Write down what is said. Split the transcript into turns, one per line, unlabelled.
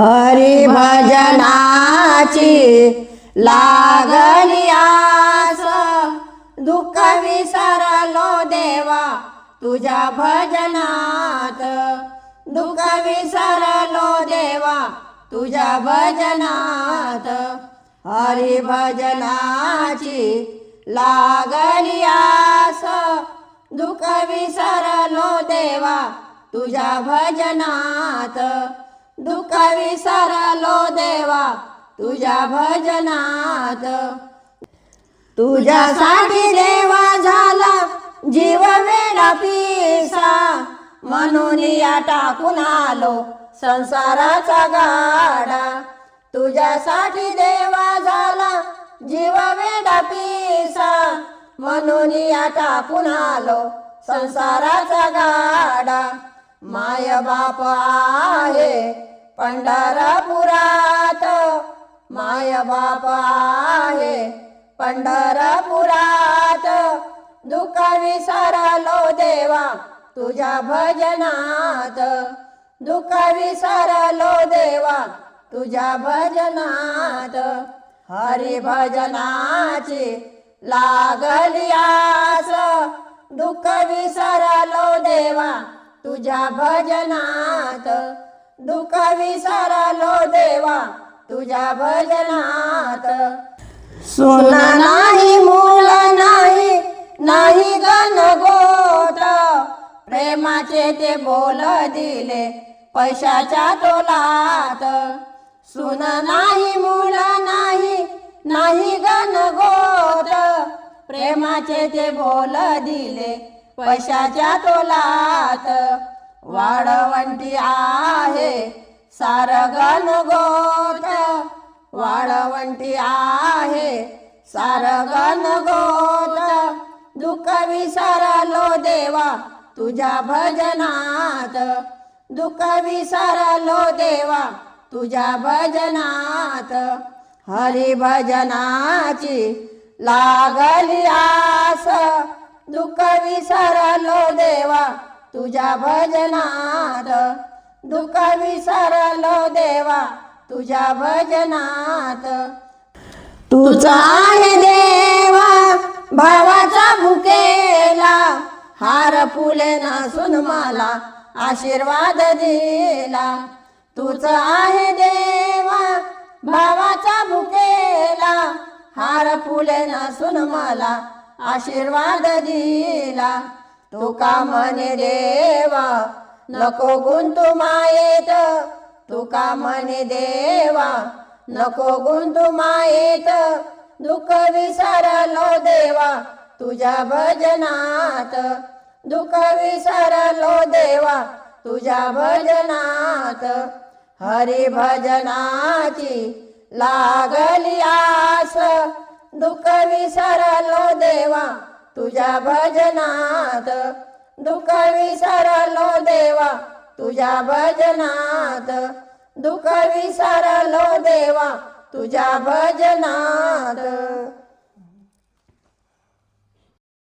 हरी भजनाची लागली आस. दुःख विसरलो देवा तुझ्या भजनात. दुःख विसरलो देवा तुझ्या भजनात. हरी भजनाची लागली आस. दुःख विसरलो देवा तुझ्या भजनात. दुःख विसरलो देवा तुझ्या भजनात. तुझ्यासाठी देवा झाला जीव वेडा पिसा म्हणून या टाकून आलो संसाराचा गाडा. तुझ्यासाठी देवा झाला जीव वेडा पिसा म्हणून या टाकून आलो संसाराचा गाडा. माय बाप आहे पंढरपुरात. माय बाप आहे पंढरपुरात. दुःख विसरलो देवा तुझ्या भजनात. दुःख विसरलो देवा तुझ्या भजनात. हरी भजनाची लागली आस. दुःख विसरलो देवा तुझ्या भजनात. दुःख विसरलो देवा तुझ्या भजनात. सोना नाही मूल नाही नाही गण गोट प्रेमाचे ते बोल दिले पैशाच्या तोलात. सुन नाही मूल नाही नाही गण गोट प्रेमाचे ते बोल दिले पैशाच्या तोलात. वाळवंटी आहे. सारगन गोट वाळवंटी आहे. सारगन गोट दुःख विसरलो देवा तुझ्या भजनात. दुःख विसरलो देवा तुझ्या भजनात. हरी भजनाची लागली आस. दुःख विसरलो देवा तुझ्या भजनात दुःख विसरलो देवा तुझ्या भजनात. तुझा आहे देवा भावाचा भुकेला हार फुले नासून मला आशीर्वाद दिला. तुझा आहे देवा भावाचा भुकेला हार फुले नासून मला आशीर्वाद दिला. तुका म्हणे देवा? नको गुंतू मायेत. तुका म्हणे देवा? नको गुंतू मायेत. दुःख विसरलो देवा तुझ्या भजनात. दुःख विसरलो देवा तुझ्या भजनात. हरी भजनाची लागली आस. दुःख विसरलो देवा तुझ्या भजनात दुःख विसरलो देवा तुझ्या भजनात दुःख विसरलो देवा तुझ्या भजनात